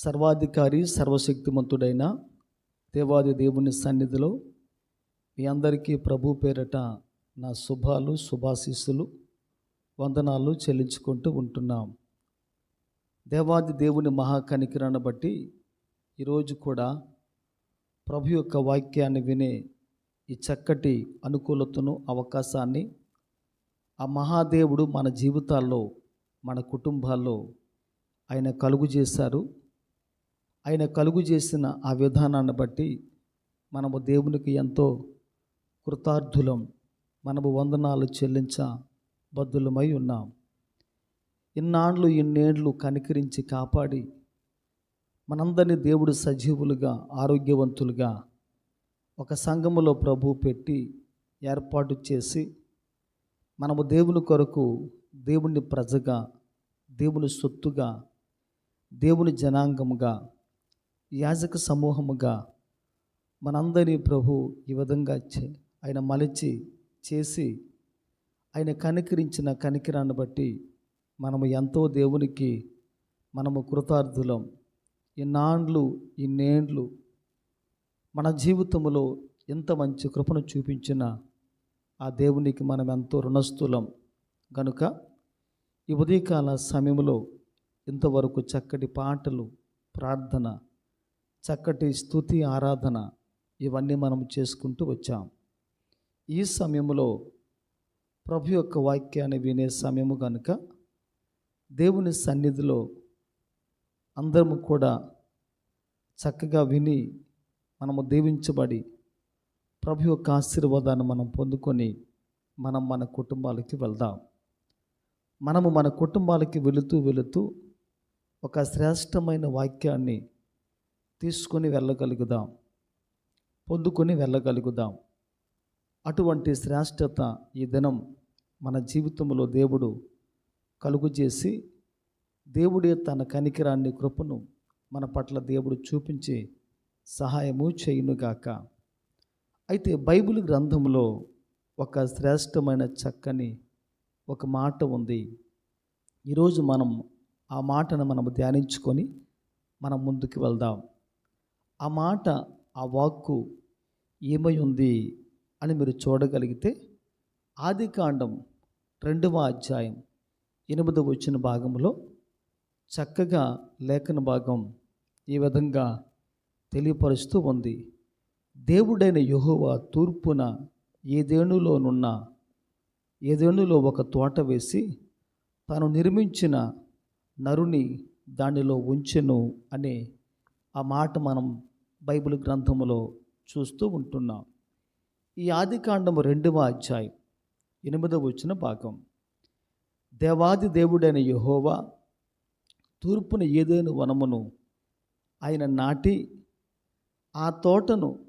సర్వాధికారి సర్వశక్తిమంతుడైన దేవాది దేవుని సన్నిధిలో మీ అందరికీ ప్రభు పేరట నా శుభాలు శుభాశీస్సులు వందనాలు చెల్లించుకుంటూ ఉంటున్నాం. దేవాది దేవుని మహాకనికరాన్ని బట్టి ఈరోజు కూడా ప్రభు యొక్క వాక్యాన్ని వినే ఈ చక్కటి అనుకూలతను అవకాశాన్ని ఆ మహాదేవుడు మన జీవితాల్లో మన కుటుంబాల్లో ఆయన కలుగు చేశారు. ఆయన కలుగు చేసిన ఆ విధానాన్ని బట్టి మనము దేవునికి ఎంతో కృతార్థులం మనము వందనాలు చెల్లించ బద్దులమై ఉన్నాం. ఇన్నాళ్ళు ఇన్నేళ్ళు కనికరించి కాపాడి మనందరినీ దేవుడు సజీవులుగా ఆరోగ్యవంతులుగా ఒక సంఘములో ప్రభు పెట్టి ఏర్పాటు చేసి మనము దేవుని కొరకు దేవుని ప్రజగా దేవుని సొత్తుగా దేవుని జనాంగముగా యాజక సమూహముగా మనందరినీ ప్రభు ఈ విధంగా చే- ఆయన మలిచి చేసి ఆయన కనికరించిన కనికిరాన్ని బట్టి మనము ఎంతో దేవునికి మనము కృతార్థులం. ఇన్నాండ్లు ఇన్నేండ్లు మన జీవితంలో ఎంత మంచి కృపను చూపించిన ఆ దేవునికి మనం ఎంతో రుణస్థులం. గనుక ఈ ఉదయకాల సమయంలో ఇంతవరకు చక్కటి పాటలు ప్రార్థన చక్కటి స్తుతి ఆరాధన ఇవన్నీ మనం చేసుకుంటూ వచ్చాం. ఈ సమయంలో ప్రభు యొక్క వాక్యాన్ని వినే సమయము కనుక దేవుని సన్నిధిలో అందరము కూడా చక్కగా విని మనము దీవించబడి ప్రభు యొక్క ఆశీర్వాదాన్ని మనం పొందుకొని మనం మన కుటుంబాలకి వెళ్దాం. మనము మన కుటుంబాలకి వెళుతూ వెళుతూ ఒక శ్రేష్టమైన వాక్యాన్ని తీసుకొని వెళ్ళగలుగుదాం పొందుకొని వెళ్ళగలుగుదాం. అటువంటి శ్రేష్టత ఈ దినం మన జీవితంలో దేవుడు కలుగు చేసి దేవుడే తన కనికిరాన్ని కృపను మన పట్ల దేవుడు చూపించి సహాయము చేయునుగాక. అయితే బైబిల్ గ్రంథంలో ఒక శ్రేష్టమైన చక్కని ఒక మాట ఉంది. ఈరోజు మనం ఆ మాటను మనం ధ్యానించుకొని మనం ముందుకు వెళ్దాం. ఆ మాట ఆ వాక్కు ఏమై ఉంది అని మీరు చూడగలిగితే ఆదికాండం రెండవ అధ్యాయం ఎనిమిదవ వచ్చిన భాగంలో చక్కగా లేఖన భాగం ఈ విధంగా తెలియపరుస్తూ ఉంది. దేవుడైన యెహోవా తూర్పున ఏదేణులోనున్న ఏదేణులో ఒక తోట వేసి తాను నిర్మించిన నరుని దానిలో ఉంచెను అనే ఆ మాట మనం బైబిల్ గ్రంథములో చూస్తూ ఉంటున్నాం. ఈ ఆదికాండము రెండవ అధ్యాయం ఎనిమిదవ వచ్చిన భాగం. దేవాది దేవుడైన యహోవా తూర్పున ఏదైనా వనమును ఆయన నాటి ఆ తోటను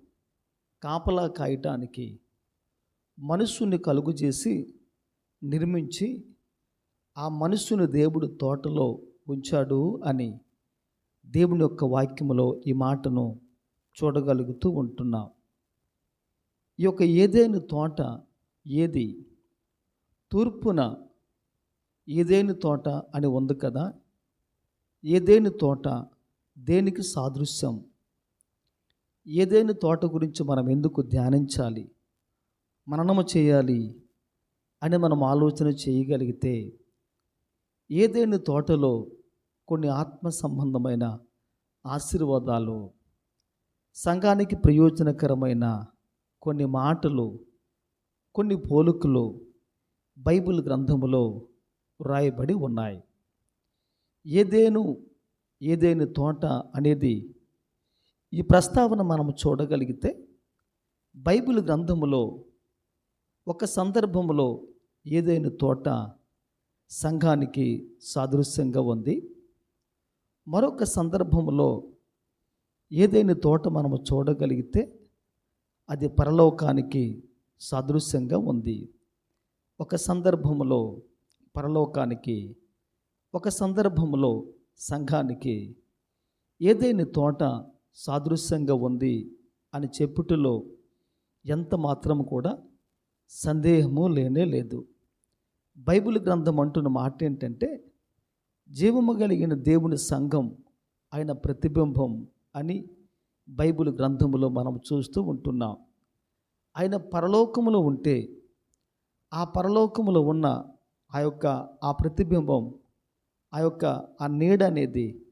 కాపలా కాయటానికి మనుషుని కలుగు చేసి నిర్మించి ఆ మనుషుని దేవుడు తోటలో ఉంచాడు అని దేవుని యొక్క వాక్యములో ఈ మాటను చూడగలుగుతూ ఉంటున్నాం. ఈ యొక్క ఏదేని తోట ఏది? తూర్పున ఏదేని తోట అని ఉంది కదా? ఏదేని తోట? దేనికి సాదృశ్యం? ఏదేని తోట గురించి మనం ఎందుకు ధ్యానించాలి? మననము చేయాలి అని మనం ఆలోచన చేయగలిగితే ఏదేని తోటలో కొన్ని ఆత్మ సంబంధమైన ఆశీర్వాదాలు సంఘానికి ప్రయోజనకరమైన కొన్ని మాటలు కొన్ని పోలుకలు బైబిల్ గ్రంథములో వ్రాయబడి ఉన్నాయి. ఏదేను ఏదేని తోట అనేది ఈ ప్రస్తావన మనం చూడగలిగితే బైబిల్ గ్రంథములో ఒక సందర్భంలో ఏదైనా తోట సంఘానికి సాదృశ్యంగా ఉంది. మరొక సందర్భంలో ఏదైనా తోట మనము చూడగలిగితే అది పరలోకానికి సదృశ్యంగా ఉంది. ఒక సందర్భంలో పరలోకానికి ఒక సందర్భంలో సంఘానికి ఏదైనా తోట సాదృశ్యంగా ఉంది అని చెప్పుటలో ఎంత మాత్రం కూడా సందేహము లేనే లేదు. బైబిల్ గ్రంథం అంటున్న మాట ఏంటంటే జీవము కలిగిన దేవుని సంఘం ఆయన ప్రతిబింబం అని బైబిల్ గ్రంథములో మనం చూస్తూ ఉంటున్నాం. ఆయన పరలోకములో ఉంటే ఆ పరలోకములో ఉన్న ఆ యొక్క ఆ ప్రతిబింబం ఆ యొక్క ఆ నీడ అనేది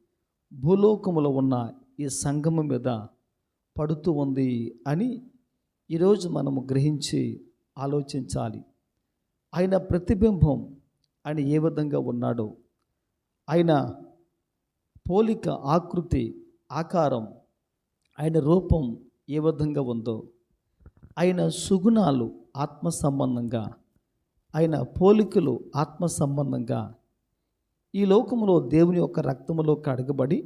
భూలోకములో ఉన్న ఈ సంగమం మీద పడుతూ ఉంది అని ఈరోజు మనము గ్రహించి ఆలోచించాలి. ఆయన ప్రతిబింబం ఆయన ఏ విధంగా ఉన్నాడో ఆయన పోలిక ఆకృతి ఆకారం ఆయన రూపం ఏ విధంగా ఉందో ఆయన సుగుణాలు ఆత్మ సంబంధంగా ఆయన పోలికలు ఆత్మ సంబంధంగా ఈ లోకములో దేవుని యొక్క రక్తములో కడగబడి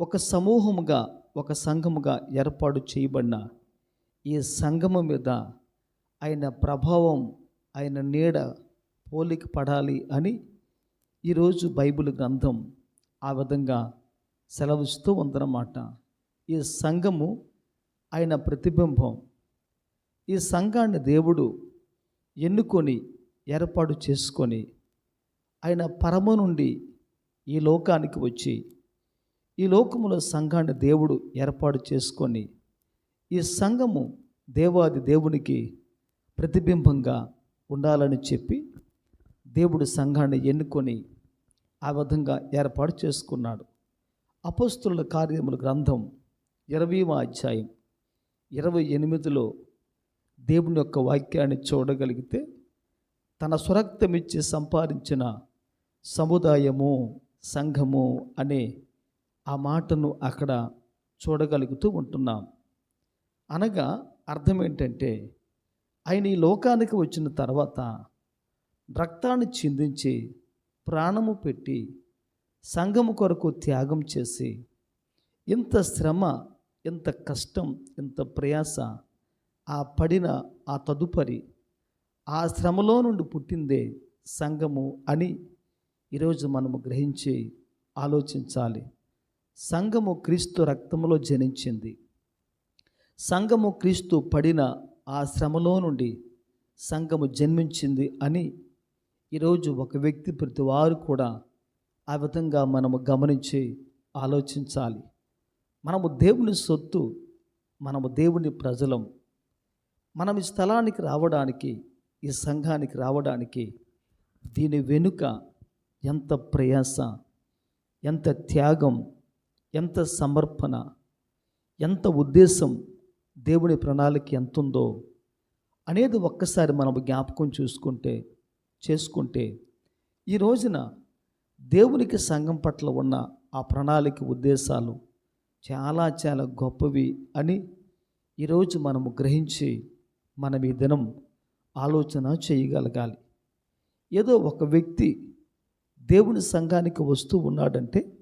ఒక సమూహముగా ఒక సంఘముగా ఏర్పాటు చేయబడిన ఈ సంఘము మీద ఆయన ప్రభావం ఆయన నీడ పోలిక పడాలి అని ఈరోజు బైబిల్ గ్రంథం ఆ విధంగా సెలవిస్తూ ఉందన్నమాట. ఈ సంఘము ఆయన ప్రతిబింబం. ఈ సంఘాన్ని దేవుడు ఎన్నుకొని ఏర్పాటు చేసుకొని ఆయన పరమ నుండి ఈ లోకానికి వచ్చి ఈ లోకములో సంఘాన్ని దేవుడు ఏర్పాటు చేసుకొని ఈ సంఘము దేవాది దేవునికి ప్రతిబింబంగా ఉండాలని చెప్పి దేవుడు సంఘాన్ని ఎన్నుకొని ఆ విధంగా ఏర్పాటు చేసుకున్నాడు. అపస్తుల కార్యముల గ్రంథం ఇరవై అధ్యాయం ఇరవై ఎనిమిదిలో దేవుని యొక్క వాక్యాన్ని చూడగలిగితే తన స్వరక్తమిచ్చి సంపాదించిన సముదాయము సంఘము అనే ఆ మాటను అక్కడ చూడగలుగుతూ ఉంటున్నాం. అనగా అర్థం ఏంటంటే ఆయన ఈ లోకానికి వచ్చిన తర్వాత రక్తాన్ని చిందించి ప్రాణము పెట్టి సంఘము కొరకు త్యాగం చేసి ఇంత శ్రమ ఇంత కష్టం ఇంత ప్రయాస ఆ పడిన ఆ తదుపరి ఆ శ్రమలో నుండి పుట్టిందే సంఘము అని ఈరోజు మనము గ్రహించి ఆలోచించాలి. సంఘము క్రీస్తు రక్తంలో జనించింది. సంఘము క్రీస్తు పడిన ఆ శ్రమలో నుండి సంఘము జన్మించింది అని ఈరోజు ఒక వ్యక్తి ప్రతి వారు కూడా ఆ విధంగా మనము గమనించి ఆలోచించాలి. మనము దేవుని సొత్తు మనము దేవుని ప్రజలం. మనం ఈ స్థలానికి రావడానికి ఈ సంఘానికి రావడానికి దీని వెనుక ఎంత ప్రయాస ఎంత త్యాగం ఎంత సమర్పణ ఎంత ఉద్దేశం దేవుని ప్రణాళిక ఎంత ఉందో అనేది ఒక్కసారి మనం జ్ఞాపకం చూసుకుంటే చేసుకుంటే ఈ రోజున దేవునికి సంఘం పట్ల ఉన్న ఆ ప్రణాళిక ఉద్దేశాలు చాలా చాలా గొప్పవి అని ఈరోజు మనము గ్రహించి మనం ఈ దినం ఆలోచన చేయగలగాలి. ఏదో ఒక వ్యక్తి దేవుని సంఘానికి వస్తూ ఉన్నాడంటే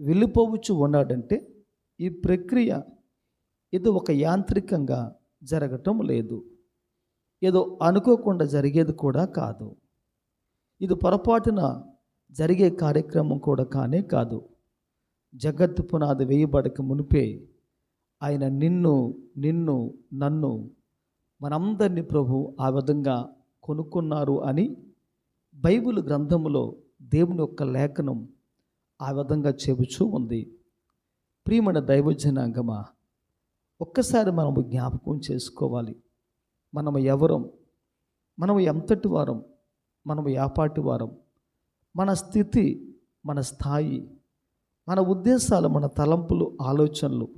వెళ్ళిపోవచ్చు ఉన్నాడంటే ఈ ప్రక్రియ ఏదో ఒక యాంత్రికంగా జరగటం లేదు. ఏదో అనుకోకుండా జరిగేది కూడా కాదు. ఇది పొరపాటున జరిగే కార్యక్రమం కూడా కానే కాదు. జగత్తు పునాది వేయబడక మునిపే ఆయన నిన్ను నిన్ను నన్ను మనందరినీ ప్రభు ఆ విధంగా కొనుక్కున్నారు అని బైబిల్ గ్రంథంలో దేవుని యొక్క లేఖనం ఆ విధంగా చెబుచూ ఉంది. ప్రియమైన దైవజనాంగమా ఒక్కసారి మనము జ్ఞాపకం చేసుకోవాలి. మనము ఎవరం మనము ఎంతటి వారం మనము యాపాటి వారం మన స్థితి మన స్థాయి మన ఉద్దేశాలు మన తలంపులు ఆలోచనలు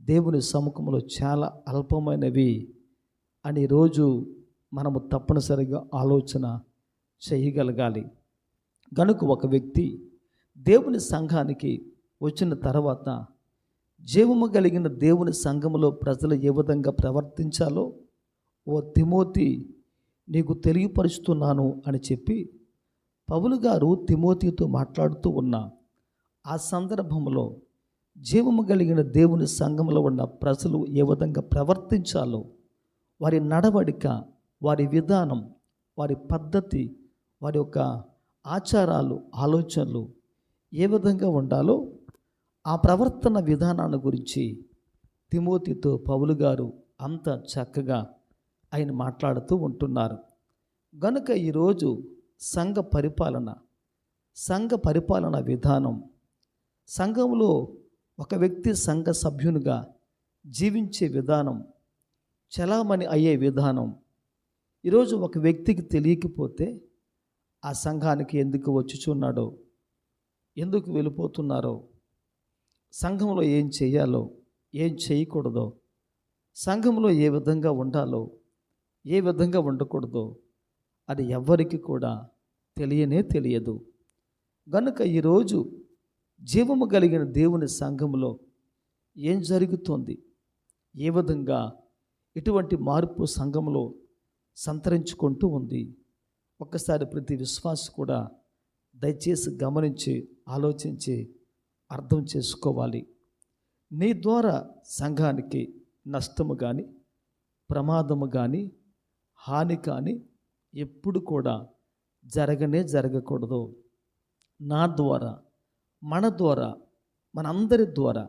దేవుని సముఖంలో చాలా అల్పమైనవి అని రోజు మనము తప్పనిసరిగా ఆలోచన చేయగలగాలి. గనుక ఒక వ్యక్తి దేవుని సంఘానికి వచ్చిన తర్వాత జీవము కలిగిన దేవుని సంఘములో ప్రజలు ఏ విధంగా ప్రవర్తించాలో ఓ తిమోతి నీకు తెలియపరుస్తున్నాను అని చెప్పి పౌలు గారు తిమోతితో మాట్లాడుతూ ఉన్న ఆ సందర్భంలో జీవము కలిగిన దేవుని సంఘంలో ఉన్న ప్రజలు ఏ విధంగా ప్రవర్తించాలో వారి నడవడిక వారి విధానం వారి పద్ధతి వారి యొక్క ఆచారాలు ఆలోచనలు ఏ విధంగా ఉండాలో ఆ ప్రవర్తన విధానాన్ని గురించి తిమోతితో పౌలు గారు అంత చక్కగా ఆయన మాట్లాడుతూ ఉంటున్నారు. గనుక ఈరోజు సంఘ పరిపాలన సంఘ పరిపాలన విధానం. సంఘంలో ఒక వ్యక్తి సంఘ సభ్యునిగా జీవించే విధానం చలామణి అయ్యే విధానం. ఈరోజు ఒక వ్యక్తికి తెలియకపోతే ఆ సంఘానికి ఎందుకు వచ్చుచున్నాడో ఎందుకు వెళ్ళిపోతున్నారో సంఘంలో ఏం చేయాలో ఏం చేయకూడదో సంఘంలో ఏ విధంగా ఉండాలో ఏ విధంగా ఉండకూడదో అది ఎవ్వరికి కూడా తెలియనే తెలియదు. గనుక ఈరోజు జీవము కలిగిన దేవుని సంఘంలో ఏం జరుగుతోంది? ఏ విధంగా ఇటువంటి మార్పు సంఘంలో సంతరించుకుంటూ ఉంది? ఒక్కసారి ప్రతి విశ్వాస కూడా దయచేసి గమనించి ఆలోచించి అర్థం చేసుకోవాలి. నీ ద్వారా సంఘానికి నష్టము కానీ ప్రమాదము కానీ హాని కానీ ఎప్పుడు కూడా జరగనే జరగకూడదు. నా ద్వారా మన ద్వారా మనందరి ద్వారా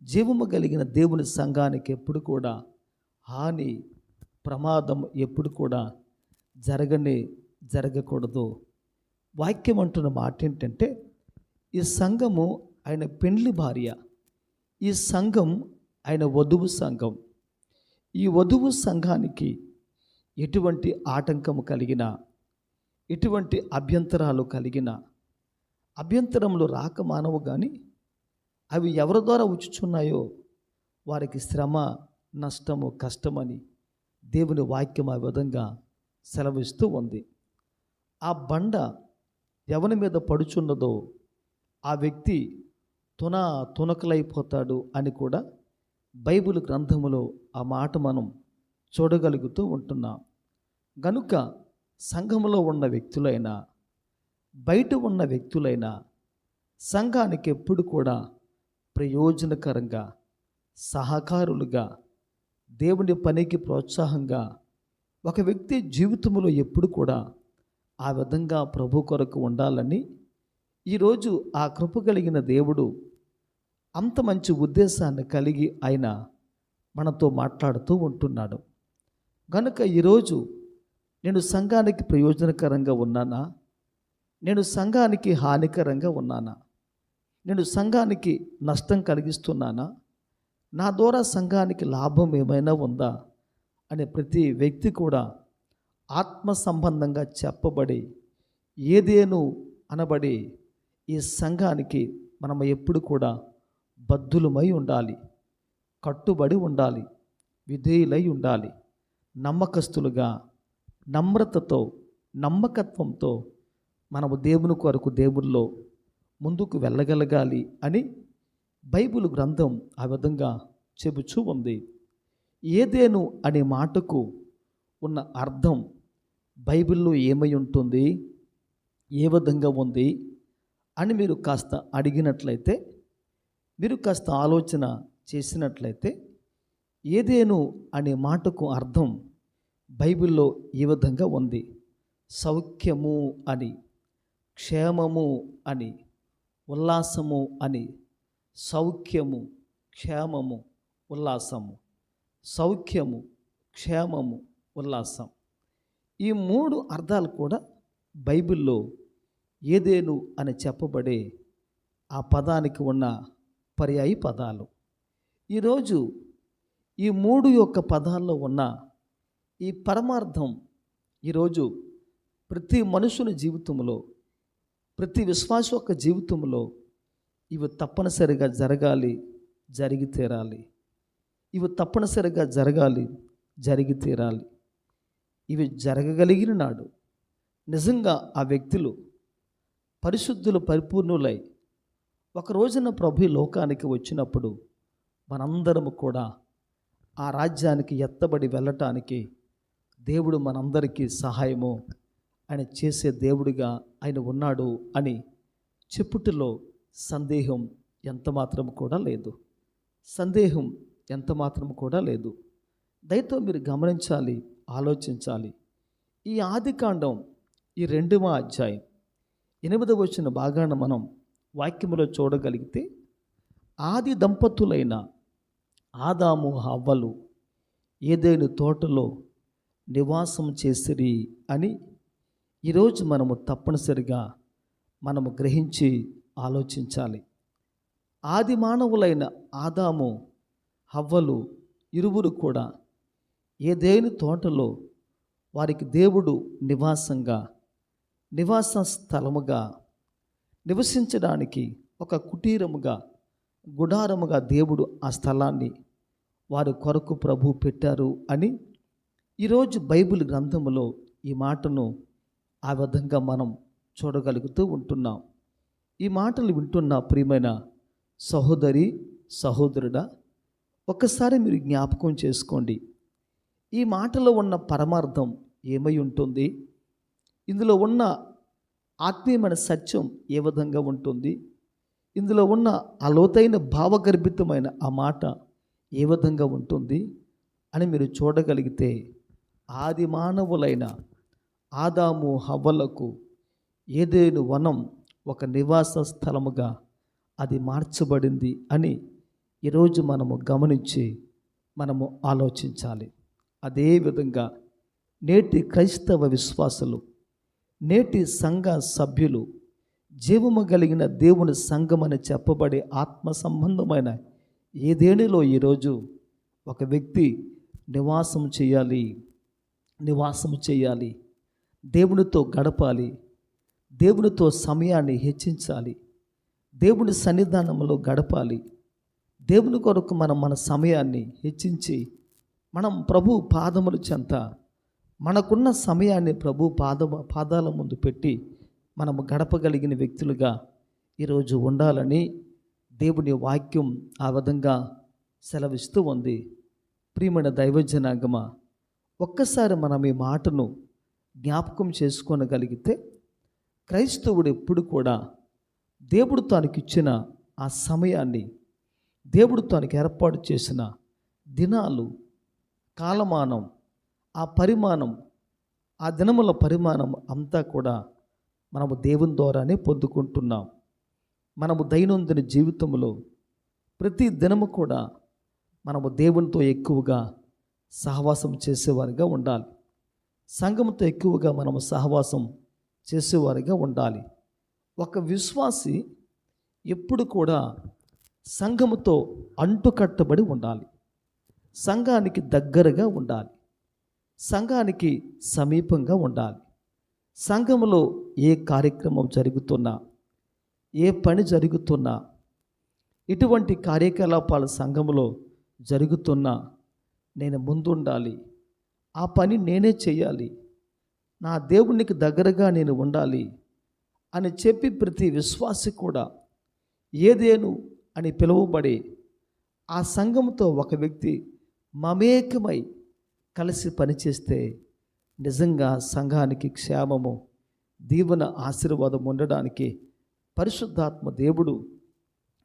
జీవము కలిగిన దేవుని సంఘానికి ఎప్పుడు కూడా హాని ప్రమాదం ఎప్పుడు కూడా జరగనే జరగకూడదు. వాక్యం అంటున్న మాట ఏంటంటే ఈ సంఘము ఆయన పెండ్లి భార్య. ఈ సంఘం ఆయన వధువు సంఘం. ఈ వధువు సంఘానికి ఎటువంటి ఆటంకము కలిగిన ఎటువంటి అభ్యంతరాలు కలిగిన అభ్యంతరములు రాక మానవు కానీ అవి ఎవరి ద్వారా ఉచుచున్నాయో వారికి శ్రమ నష్టము కష్టమని దేవుని వాక్యం ఆ విధంగా సెలవిస్తూ ఉంది. ఆ బండ ఎవరి మీద పడుచున్నదో ఆ వ్యక్తి తున తునకలైపోతాడు అని కూడా బైబిల్ గ్రంథములో ఆ మాట మనం చూడగలుగుతూ ఉంటున్నాం. గనుక సంఘంలో ఉన్న వ్యక్తులైనా బయట ఉన్న వ్యక్తులైనా సంఘానికి ఎప్పుడు కూడా ప్రయోజనకరంగా సహకారులుగా దేవుని పనికి ప్రోత్సాహంగా ఒక వ్యక్తి జీవితంలో ఎప్పుడు కూడా ఆ విధంగా ప్రభు కొరకు ఉండాలని ఈరోజు ఆ కృప కలిగిన దేవుడు అంత మంచి ఉద్దేశాన్ని కలిగి ఆయన మనతో మాట్లాడుతూ ఉంటున్నాడు. కనుక ఈరోజు నేను సంఘానికి ప్రయోజనకరంగా ఉన్నానా? నేను సంఘానికి హానికరంగా ఉన్నానా? నేను సంఘానికి నష్టం కలిగిస్తున్నానా? నా ద్వారా సంఘానికి లాభం ఏమైనా ఉందా? అనే ప్రతి వ్యక్తి కూడా ఆత్మ సంబంధంగా చెప్పబడి ఏదేను అనబడి ఈ సంఘానికి మనం ఎప్పుడు కూడా బద్దులమై ఉండాలి కట్టుబడి ఉండాలి విధేయులై ఉండాలి. నమ్మకస్తులుగా నమ్రతతో నమ్మకత్వంతో మనము దేవుని కొరకు దేవుల్లో ముందుకు వెళ్ళగలగాలి అని బైబిల్ గ్రంథం ఆ విధంగా చెబుచూ ఉంది. ఏదేను అనే మాటకు ఉన్న అర్థం బైబిల్లో ఏమై ఉంటుంది ఏ విధంగా ఉంది అని మీరు కాస్త అడిగినట్లయితే మీరు కాస్త ఆలోచన చేసినట్లయితే ఏదేను అనే మాటకు అర్థం బైబిల్లో ఈ విధంగా ఉంది. సౌఖ్యము అని క్షేమము అని ఉల్లాసము అని సౌఖ్యము క్షేమము ఉల్లాసము సౌఖ్యము క్షేమము ఉల్లాసం. ఈ మూడు అర్థాలు కూడా బైబిల్లో ఏదేను అని చెప్పబడే ఆ పదానికి ఉన్న పర్యాయి పదాలు. ఈరోజు ఈ మూడు యొక్క పదాల్లో ఉన్న ఈ పరమార్థం ఈరోజు ప్రతి మనుషుని జీవితంలో ప్రతి విశ్వాస యొక్క జీవితంలో ఇవి తప్పనిసరిగా జరగాలి జరిగి తీరాలి. ఇవి తప్పనిసరిగా జరగాలి జరిగి తీరాలి. ఇవి జరగగలిగిన నాడు నిజంగా ఆ వ్యక్తులు పరిశుద్ధులు పరిపూర్ణులై ఒక రోజున ప్రభు లోకానికి వచ్చినప్పుడు మనందరము కూడా ఆ రాజ్యానికి ఎత్తబడి వెళ్ళటానికి దేవుడు మనందరికీ సహాయము. ఆయన చేసే దేవుడిగా ఆయన ఉన్నాడు అని చెప్పుటలో సందేహం ఎంత మాత్రం కూడా లేదు. సందేహం ఎంత మాత్రం కూడా లేదు. దయతో మీరు గమనించాలి ఆలోచించాలి. ఈ ఆదికాండం ఈ రెండవ అధ్యాయం ఎనిమిదవ వచ్చిన భాగాన మనం వాక్యములో చూడగలిగితే ఆది దంపతులైన ఆదాము హవ్వలు ఏదైనా తోటలో నివాసం చేసిరి అని ఈరోజు మనము తప్పనిసరిగా మనము గ్రహించి ఆలోచించాలి. ఆది మానవులైన ఆదాము హవ్వలు ఇరువురు కూడా ఏదేని తోటలో వారికి దేవుడు నివాసంగా నివాస స్థలముగా నివసించడానికి ఒక కుటీరముగా గుడారముగా దేవుడు ఆ స్థలాన్ని వారి కొరకు ప్రభు పెట్టారు అని ఈరోజు బైబిల్ గ్రంథములో ఈ మాటను ఆ విధంగా మనం చూడగలుగుతూ ఉంటున్నాం. ఈ మాటలు వింటున్న ప్రియమైన సహోదరి సహోదరుడా ఒక్కసారి మీరు జ్ఞాపకం చేసుకోండి. ఈ మాటలో ఉన్న పరమార్థం ఏమై ఉంటుంది? ఇందులో ఉన్న ఆత్మీయమైన సత్యం ఏ విధంగా ఉంటుంది? ఇందులో ఉన్న ఆ లోతైన భావగర్భితమైన ఆ మాట ఏ విధంగా ఉంటుంది అని మీరు చూడగలిగితే ఆది మానవులైన ఆదాము హవ్వలకు ఏదేను వనం ఒక నివాస స్థలముగా అది మార్చబడింది అని ఈరోజు మనము గమనించి మనము ఆలోచించాలి. అదేవిధంగా నేటి క్రైస్తవ విశ్వాసులు నేటి సంఘ సభ్యులు జీవము కలిగిన దేవుని సంఘమని చెప్పబడే ఆత్మ సంబంధమైన ఏదేనిలో ఈరోజు ఒక వ్యక్తి నివాసం చేయాలి నివాసం చేయాలి దేవునితో గడపాలి దేవునితో సమయాన్ని హెచ్చించాలి దేవుని సన్నిధానంలో గడపాలి. దేవుని కొరకు మనం మన సమయాన్ని హెచ్చించి మనం ప్రభు పాదముల చెంత మనకున్న సమయాన్ని ప్రభు పాద పాదాల ముందు పెట్టి మనము గడపగలిగిన వ్యక్తులుగా ఈరోజు ఉండాలని దేవుని వాక్యం ఆ విధంగా సెలవిస్తూ ఉంది. ప్రియమైన దైవజనాగమ ఒక్కసారి మనం ఈ మాటను జ్ఞాపకం చేసుకోనగలిగితే క్రైస్తవుడు ఎప్పుడు కూడా దేవుడు తనకిచ్చిన ఆ సమయాన్ని దేవుడు తనకి ఏర్పాటు చేసిన దినాలు కాలమానం ఆ పరిమాణం ఆ దినముల పరిమాణం అంతా కూడా మనము దేవుని ద్వారానే పొందుకుంటున్నాం. మనము దైనందిన జీవితంలో ప్రతి దినము కూడా మనము దేవునితో ఎక్కువగా సహవాసం చేసేవారిగా ఉండాలి. సంఘంతో ఎక్కువగా మనము సహవాసం చేసేవారిగా ఉండాలి. ఒక విశ్వాసి ఎప్పుడు కూడా సంఘముతో అంటుకట్టబడి ఉండాలి. సంఘానికి దగ్గరగా ఉండాలి. సంఘానికి సమీపంగా ఉండాలి. సంఘములో ఏ కార్యక్రమం జరుగుతున్నా ఏ పని జరుగుతున్నా ఇటువంటి కార్యకలాపాలు సంఘములో జరుగుతున్నా నేను ముందుండాలి. ఆ పని నేనే చేయాలి. నా దేవునికి దగ్గరగా నేను ఉండాలి అని చెప్పి ప్రతి విశ్వాసి కూడా ఏదేను అని పిలువబడే ఆ సంఘంతో ఒక వ్యక్తి మమేకమై కలిసి పనిచేస్తే నిజంగా సంఘానికి క్షేమము దీవెన ఆశీర్వాదం ఉండడానికి పరిశుద్ధాత్మ దేవుడు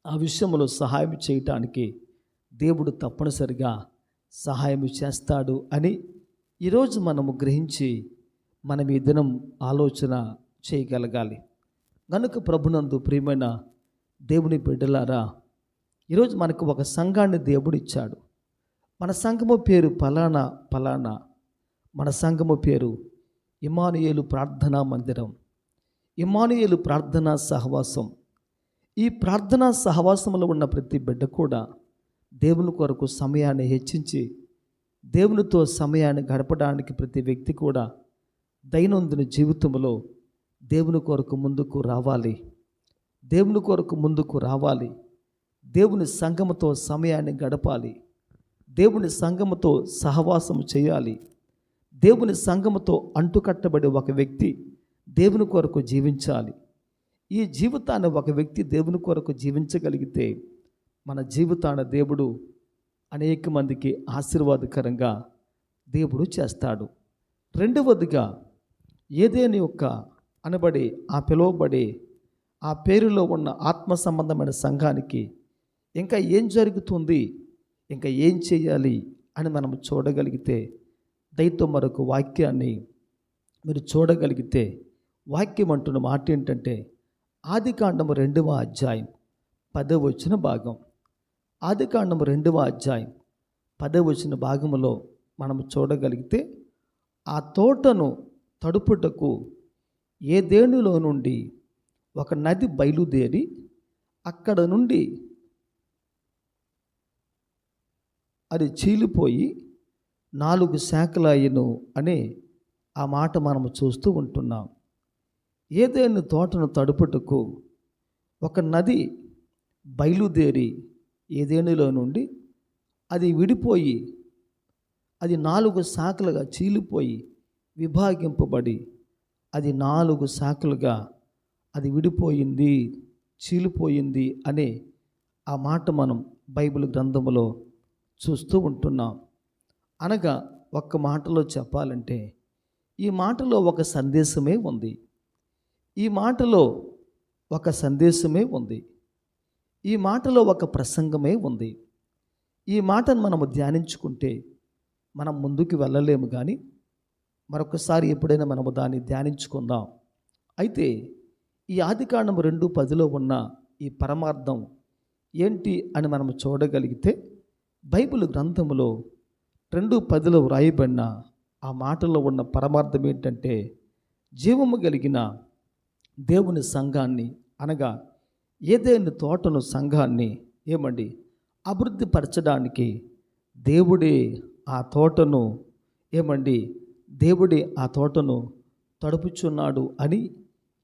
ఆ విషయంలో సహాయం చేయటానికి దేవుడు తప్పనిసరిగా సహాయం చేస్తాడు అని ఈరోజు మనము గ్రహించి మనం ఈ దినం ఆలోచన చేయగలగాలి. కనుక ప్రభునందు ప్రియమైన దేవుని బిడ్డలారా ఈరోజు మనకు ఒక సంఘాన్ని దేవుడు ఇచ్చాడు మన సంఘము పేరు పలానా పలానా మన సంఘము పేరు ఇమానుయేలు ప్రార్థనా మందిరం. ఇమానుయేలు ప్రార్థనా సహవాసం. ఈ ప్రార్థనా సహవాసంలో ఉన్న ప్రతి బిడ్డ కూడా దేవుని కొరకు సమయాన్ని హెచ్చించి దేవునితో సమయాన్ని గడపడానికి ప్రతి వ్యక్తి కూడా దైనందిన జీవితంలో దేవుని కొరకు ముందుకు రావాలి. దేవుని కొరకు ముందుకు రావాలి. దేవుని సంఘముతో సమయాన్ని గడపాలి. దేవుని సంఘముతో సహవాసం చేయాలి. దేవుని సంఘముతో అంటుకట్టబడి ఒక వ్యక్తి దేవుని కొరకు జీవించాలి. ఈ జీవితాన్ని ఒక వ్యక్తి దేవుని కొరకు జీవించగలిగితే మన జీవితాన దేవుడు అనేక మందికి ఆశీర్వాదకరంగా దేవుడు చేస్తాడు. రెండవదిగా ఏదేని యొక్క అనబడి ఆ పిలువబడే ఆ పేరులో ఉన్న ఆత్మ సంబంధమైన సంఘానికి ఇంకా ఏం జరుగుతుంది ఇంకా ఏం చేయాలి అని మనం చూడగలిగితే దయతో మరొక వాక్యాన్ని మీరు చూడగలిగితే వాక్యం అంటున్న మాట ఏంటంటే ఆది కాండము రెండవ అధ్యాయం పదవచ్చిన భాగం. ఆది కాండము రెండవ అధ్యాయం పదవచ్చిన భాగంలో మనం చూడగలిగితే ఆ తోటను తడుపుటకు ఏ ఏదేణులో నుండి ఒక నది బయలుదేరి అక్కడ నుండి అది చీలిపోయి నాలుగు శాఖలయ్యను అని ఆ మాట మనము చూస్తూ ఉంటున్నాం. ఏదైనా తోటను తడుపుటకు ఒక నది బయలుదేరి ఏదేనులో నుండి అది విడిపోయి అది నాలుగు శాఖలుగా చీలిపోయి విభాగింపబడి అది నాలుగు శాఖలుగా అది విడిపోయింది చీలిపోయింది అనే ఆ మాట మనం బైబిల్ గ్రంథములో చూస్తూ ఉంటున్నాం. అనగా ఒక్క మాటలో చెప్పాలంటే ఈ మాటలో ఒక సందేశమే ఉంది. ఈ మాటలో ఒక సందేశమే ఉంది. ఈ మాటలో ఒక ప్రసంగమే ఉంది. ఈ మాటను మనము ధ్యానించుకుంటే మనం ముందుకు వెళ్ళలేము కానీ మరొకసారి ఎప్పుడైనా మనము దాన్ని ధ్యానించుకుందాం. అయితే ఈ ఆదికాండం రెండు పదిలో ఉన్న ఈ పరమార్థం ఏంటి అని మనం చూడగలిగితే బైబిల్ గ్రంథములో రెండు పదిలో వ్రాయబడిన ఆ మాటలో ఉన్న పరమార్థం ఏంటంటే జీవము కలిగిన దేవుని సంఘాన్ని అనగా ఏదైనా తోటను సంఘాన్ని ఏమండి అభివృద్ధి పరచడానికి దేవుడే ఆ తోటను ఏమండి దేవుడే ఆ తోటను తడుపుచున్నాడు అని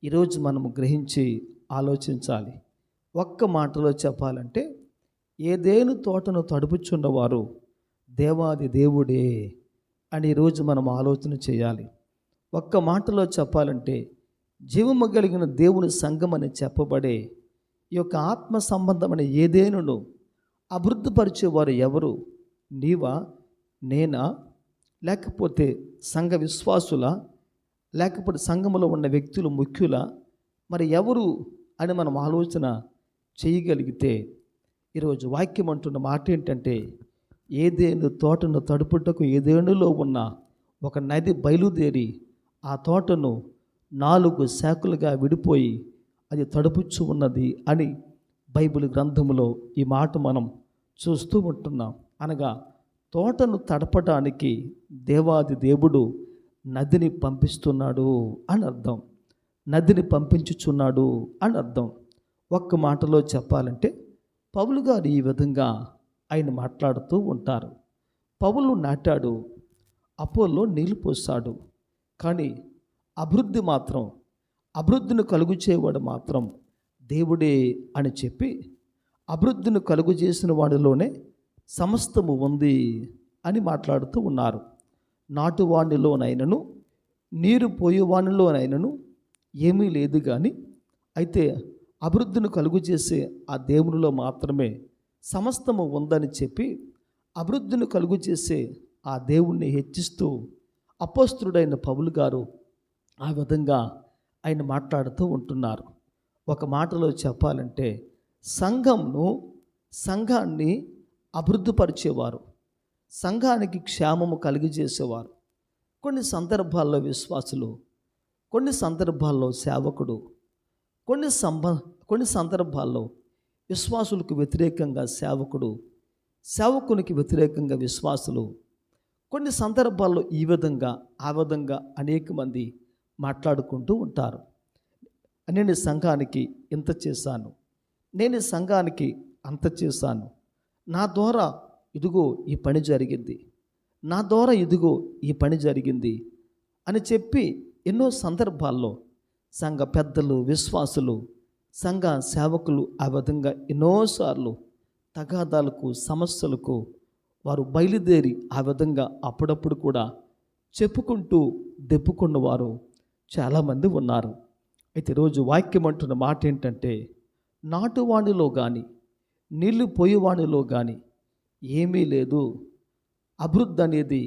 ఈరోజు మనము గ్రహించి ఆలోచించాలి. ఒక్క మాటలో చెప్పాలంటే ఏదేను తోటను తడుపుచున్నవారు దేవాది దేవుడే అని ఈరోజు మనం ఆలోచన చేయాలి. ఒక్క మాటలో చెప్పాలంటే జీవము కలిగిన దేవుని సంఘం అని చెప్పబడే ఈ యొక్క ఆత్మ సంబంధమైన ఏదేనును అభివృద్ధిపరిచేవారు ఎవరు? నీవా? నేనా? లేకపోతే సంఘ విశ్వాసుల? లేకపోతే సంఘములో ఉన్న వ్యక్తులు ముఖ్యుల? మరి ఎవరు అని మనం ఆలోచన చేయగలిగితే ఈరోజు వాక్యం అంటున్న మాట ఏంటంటే ఏదేను తోటను తడుపుటకు ఏదేనులో ఉన్న ఒక నది బయలుదేరి ఆ తోటను నాలుగు శాఖలుగా విడిపోయి అది తడుపుచ్చు ఉన్నది అని బైబిల్ గ్రంథంలో ఈ మాట మనం చూస్తూ ఉంటున్నాం. అనగా తోటను తడపడానికి దేవాది దేవుడు నదిని పంపిస్తున్నాడు అని అర్థం. నదిని పంపించుచున్నాడు అని అర్థం. ఒక్క మాటలో చెప్పాలంటే పౌలు గారు ఈ విధంగా ఆయన మాట్లాడుతూ ఉంటారు. పౌలు నాటాడు అపోల్లో నీళ్ళు పోసాడు కానీ అభివృద్ధి మాత్రం అభివృద్ధిని కలుగు చేయవాడు మాత్రం దేవుడే అని చెప్పి అభివృద్ధిని కలుగు చేసిన వాడిలోనే సమస్తము ఉంది అని మాట్లాడుతూ ఉన్నారు. నాటువాణిలోనైనను నీరు పోయేవాణిలోనైనను ఏమీ లేదు కానీ అయితే అభివృద్ధిని కలుగు చేసే ఆ దేవునిలో మాత్రమే సమస్తము ఉందని చెప్పి అభివృద్ధిని కలుగు చేసే ఆ దేవుణ్ణి హెచ్చిస్తూ అపోస్తుడైన పౌలు గారు ఆ విధంగా ఆయన మాట్లాడుతూ ఉంటున్నారు. ఒక మాటలో చెప్పాలంటే సంఘంను సంఘాన్ని అభివృద్ధిపరిచేవారు సంఘానికి క్షేమము కలిగజేసేవారు కొన్ని సందర్భాల్లో విశ్వాసులు కొన్ని సందర్భాల్లో సేవకుడు కొన్ని సంబ కొన్ని సందర్భాల్లో విశ్వాసులకు వ్యతిరేకంగా సేవకుడు సేవకునికి వ్యతిరేకంగా విశ్వాసులు కొన్ని సందర్భాల్లో ఈ విధంగా ఆ విధంగా అనేక మంది మాట్లాడుకుంటూ ఉంటారు. నేను సంఘానికి ఇంత చేశాను. నేను సంఘానికి అంత చేశాను. నా ద్వారా ఇదిగో ఈ పని జరిగింది. నా ద్వారా ఇదిగో ఈ పని జరిగింది అని చెప్పి ఎన్నో సందర్భాల్లో సంఘ పెద్దలు విశ్వాసులు సంఘ సేవకులు ఆ విధంగా ఎన్నోసార్లు తగాదాలకు సమస్యలకు వారు బయలుదేరి ఆ విధంగా అప్పుడప్పుడు కూడా చెప్పుకుంటూ దెప్పుకున్న వారు చాలామంది ఉన్నారు. అయితే రోజు వాక్యం అంటున్న మాట ఏంటంటే నాటువాణిలో కానీ నీళ్ళు పోయేవాణిలో కానీ ఏమీ లేదు. అభివృద్ధి అనేది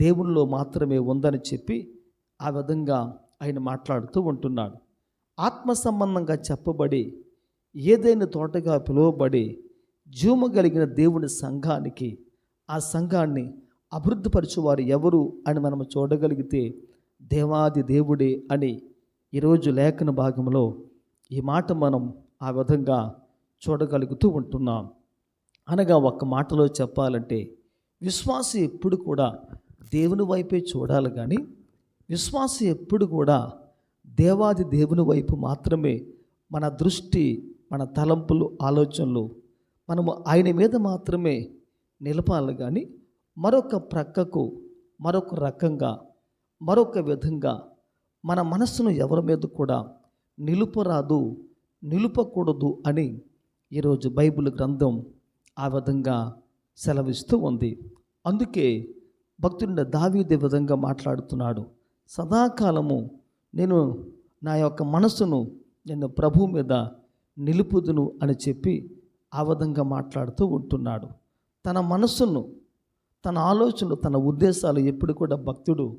దేవునిలో మాత్రమే ఉందని చెప్పి ఆ విధంగా ఆయన మాట్లాడుతూ ఉంటున్నాడు. ఆత్మ సంబంధంగా చెప్పబడి ఏదైనా తోటగా పిలువబడి జీవము కలిగిన దేవుని సంఘానికి ఆ సంఘాన్ని అభివృద్ధిపరచువారు ఎవరు అని మనం చూడగలిగితే దేవాది దేవుడే అని ఈరోజు లేఖన భాగంలో ఈ మాట మనం ఆ విధంగా చూడగలుగుతూ ఉంటున్నాం. అనగా ఒక్క మాటలో చెప్పాలంటే విశ్వాసం ఎప్పుడు కూడా దేవుని వైపే చూడాలి కానీ విశ్వాసం ఎప్పుడు కూడా దేవాది దేవుని వైపు మాత్రమే మన దృష్టి మన తలంపులు ఆలోచనలు మనము ఆయన మీద మాత్రమే నిలపాలి కానీ మరొక ప్రక్కకు మరొక రకంగా మరొక విధంగా మన మనస్సును ఎవరి మీద కూడా నిలుపరాదు నిలుపకూడదు అని ఈరోజు బైబిల్ గ్రంథం ఆ విధంగా సెలవిస్తూ ఉంది. అందుకే భక్తుడిని దావీదే విధంగా మాట్లాడుతున్నాడు. సదాకాలము నేను నా యొక్క మనస్సును నేను ప్రభు మీద నిలుపుదును అని చెప్పి ఆ విధంగా మాట్లాడుతూ ఉంటున్నాడు. తన మనస్సును తన ఆలోచనలు తన ఉద్దేశాలు ఎప్పుడు కూడా భక్తుడు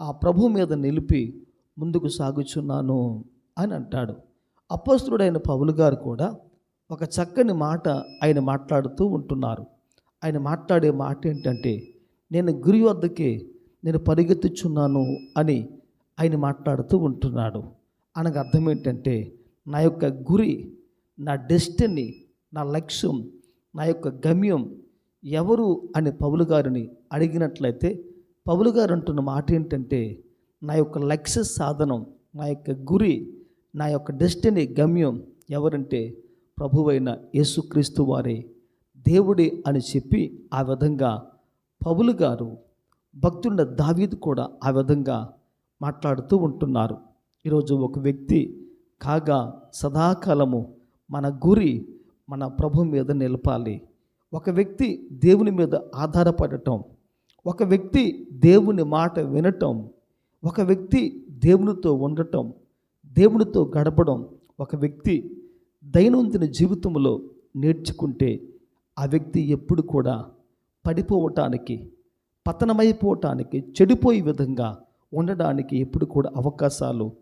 ఆ ప్రభు మీద నిలిపి ముందుకు సాగుచున్నాను అని అంటాడు. అపోస్తుడైన పౌలు గారు కూడా ఒక చక్కని మాట ఆయన మాట్లాడుతూ ఉంటున్నారు. ఆయన మాట్లాడే మాట ఏంటంటే నేను గురి వద్దకే నేను పరిగెత్తుచున్నాను అని ఆయన మాట్లాడుతూ ఉంటున్నాడు. అనగా అర్థం ఏంటంటే నా యొక్క గురి నా డెస్టినీ నా లక్ష్యం నా యొక్క గమ్యం ఎవరు అని పౌలు గారిని అడిగినట్లయితే పౌలు గారు అంటున్న మాట ఏంటంటే నా యొక్క లక్ష్య సాధనం నా యొక్క గురి నా యొక్క డెస్టినీ గమ్యం ఎవరంటే ప్రభువైన యేసుక్రీస్తు వారే. దేవుడే అని చెప్పి ఆ విధంగా పౌలు గారు భక్తున్న దావీదు కూడా ఆ విధంగా మాట్లాడుతూ ఉంటున్నారు. ఈరోజు ఒక వ్యక్తి కాగా సదాకాలము మన గురి మన ప్రభు మీద నిలపాలి. ఒక వ్యక్తి దేవుని మీద ఆధారపడటం ఒక వ్యక్తి దేవుని మాట వినటం ఒక వ్యక్తి దేవునితో ఉండటం దేవునితో గడపడం ఒక వ్యక్తి దైనందిన జీవితంలో నేర్చుకుంటే ఆ వ్యక్తి ఎప్పుడు కూడా పడిపోవటానికి పతనమైపోవటానికి చెడిపోయే విధంగా ఉండడానికి ఎప్పుడు కూడా అవకాశాలు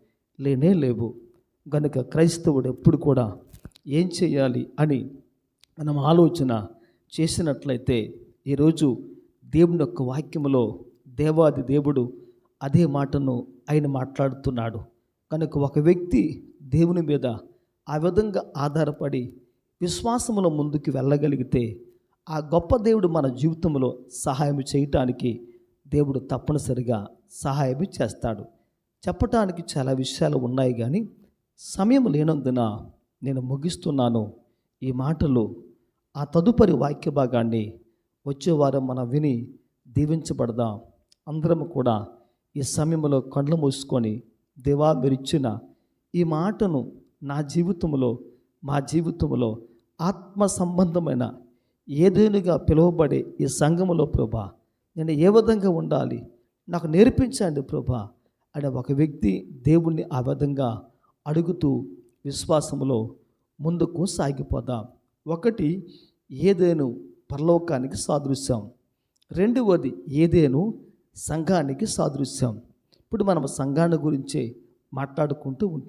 లేనే లేవు. గనుక క్రైస్తవుడు ఎప్పుడు కూడా ఏం చేయాలి అని మనం ఆలోచన చేసినట్లయితే ఈరోజు దేవుని యొక్క వాక్యములో దేవాది దేవుడు అదే మాటను ఆయన మాట్లాడుతున్నాడు. కనుక ఒక వ్యక్తి దేవుని మీద ఆ విధంగా ఆధారపడి విశ్వాసములో ముందుకు వెళ్ళగలిగితే ఆ గొప్ప దేవుడు మన జీవితంలో సహాయం చేయటానికి దేవుడు తప్పనిసరిగా సహాయం చేస్తాడు. చెప్పటానికి చాలా విషయాలు ఉన్నాయి కానీ సమయం లేనందున నేను ముగిస్తున్నాను. ఈ మాటలు ఆ తదుపరి వాక్య భాగాన్ని వచ్చే వారం మనం విని దీవించబడదాం. అందరం కూడా ఈ సమయంలో కళ్ళు మూసుకొని దేవా మీరిచ్చిన ఈ మాటను నా జీవితంలో మా జీవితంలో ఆత్మ సంబంధమైన ఏదేనుగా పిలువబడే ఈ సంఘములో ప్రభా నేను ఏ విధంగా ఉండాలి? నాకు నేర్పించండి ప్రభా అనే ఒక వ్యక్తి దేవుణ్ణి ఆ విధంగా అడుగుతూ విశ్వాసంలో ముందుకు సాగిపోదాం. ఒకటి ఏదేను పరలోకానికి సాదృశ్యం. రెండవది ఏదేను సంఘానికి సాదృశ్యం. ఇప్పుడు మనం సంఘాన్ని గురించే మాట్లాడుకుంటూ ఉంటున్నాం.